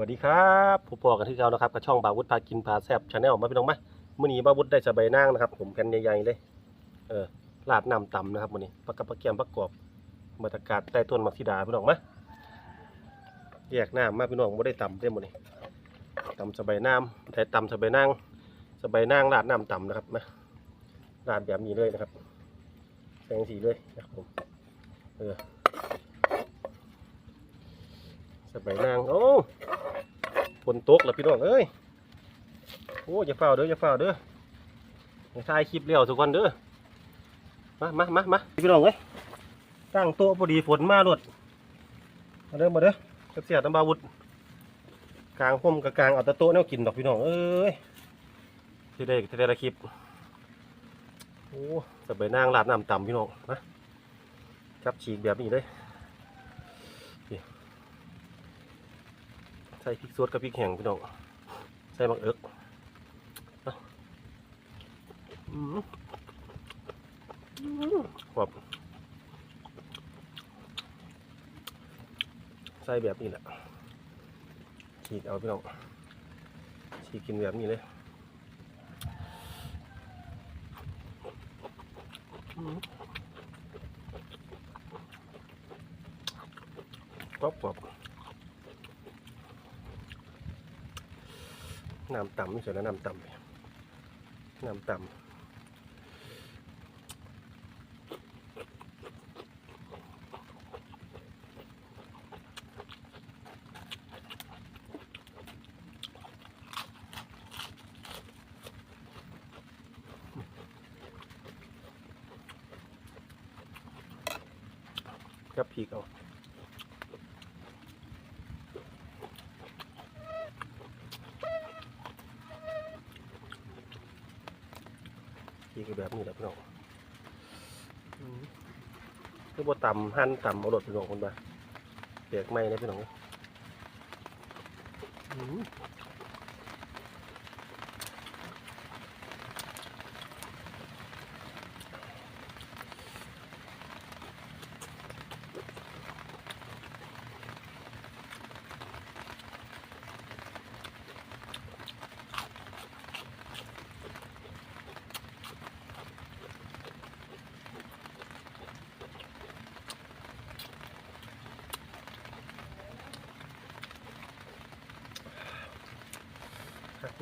วัสดีครับผู้ปอกันที่เก่านะครับกับช่องบาวุฒพากินพาแซบชาแนลมาพี่น้องมามื้อนี้บาวุฒได้สบายนางนะครับ ผมแผ่นใหญ่ๆเลย เออลาดน้ำต่ำนะครับมื้อนี้ปลากระปลาเกียมประกอบบรรยากาศใต้ต้นมักซิดาพี่น้องมาแยกน้ำมาพี่น้องบ่ได้ต่ำเต็มมื้อนี้ต่ำสบายน้ำแต่ต่ำสบายนางสบายนางลาดน้ำต่ำนะครับมาลาดแบบนี้เลยนะครับแสงสีเลยนะครับผมเออสบายนางโอ้ ฝนตกแล้วพี่น้องเอ้ยโอ้อย่าเฝ้าเด้ออย่าเฝ้าเด้ออย่าถ่ายคลิปเลี้ยวทุกคนเด้อมามามามาพี่น้องเอ้ยตั้งโต๊ะพอดีฝนมาหลดมาเด้อมาเด้อกระเสียดน้ำบาวุธกลางพ่มกับกลางเอาแต่โต๊ะแนวกินดอกพี่น้องเอ้ยที่ได้ที่ได้ละคลิปโอ้จะไปนั่งลาดน้ำต่ำพี่น้องนะจับฉีกแบบนี้เลย ส่พริกสดกับพริกแห้งพี่น้องใส่บักเอิกเอาอืมอืมขอบใส่แบบนี้แหละฉีกเอาพี่น้องฉีกกินแบบนี้เลยอืมกรอบกรอบ น้ำต่ำนี่สร็จแล้วน้ำต่ำน้ำต่ำกับพริกเอา พี่ก็แบบนี้แหละพี่น้องอืมคือบ่ต่ำหั่นต่ำเอารถพี่น้องคนบ้าเปียกไหมนะพี่น้อง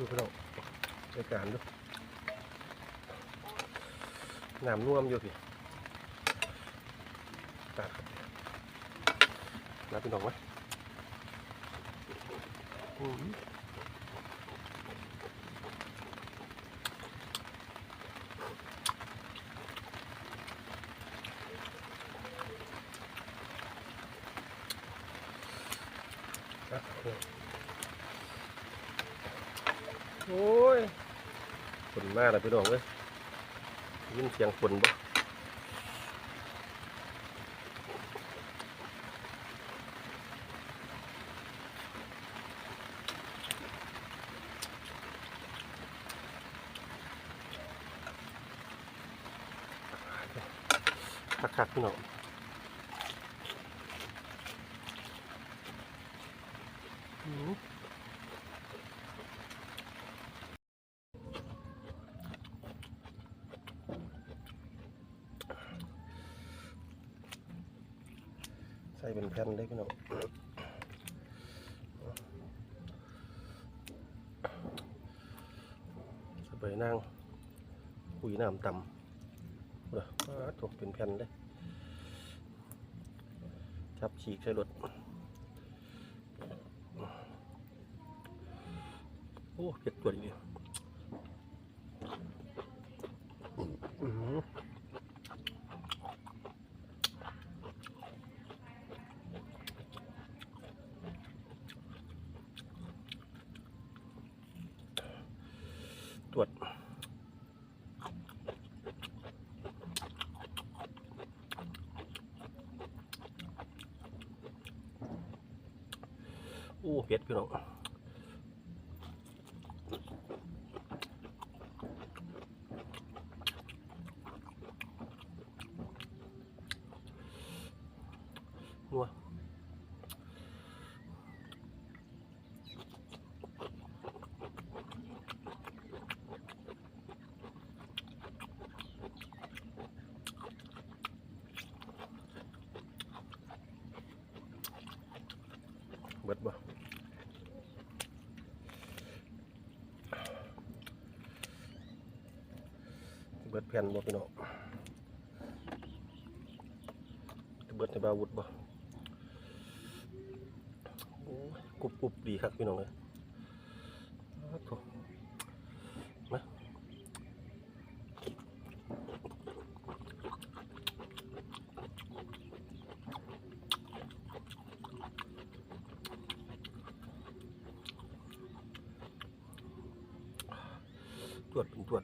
ดูพี่น้องในการดูน้ำน่วมอยู่พี่ตัดครับน้ำพี่น้องไหมอืมครับ โอ้ยฝนมากเลยพี่น้องเว้ยยินเสียงฝนบ่คักๆพี่น้องอืม ใส่เป็นแผ่นเลยพี่น้องสบายนั่งคุยน้ำต่ำเด้อถูกเป็นแผ่นเลยจับฉีกใส่รถโอ้เผ็ดตัวนี้อื้อหือ ตร วดอู้เผ็ดพี่น้องนัว บิดบ่เบิดแผ่นบ่พี่น้องเบิดในบาวุธบ่โอ้ยกรุบกรุบดีครับพี่น้องเลยอ้าวโถ่มา ตรวจเป็นตรวจ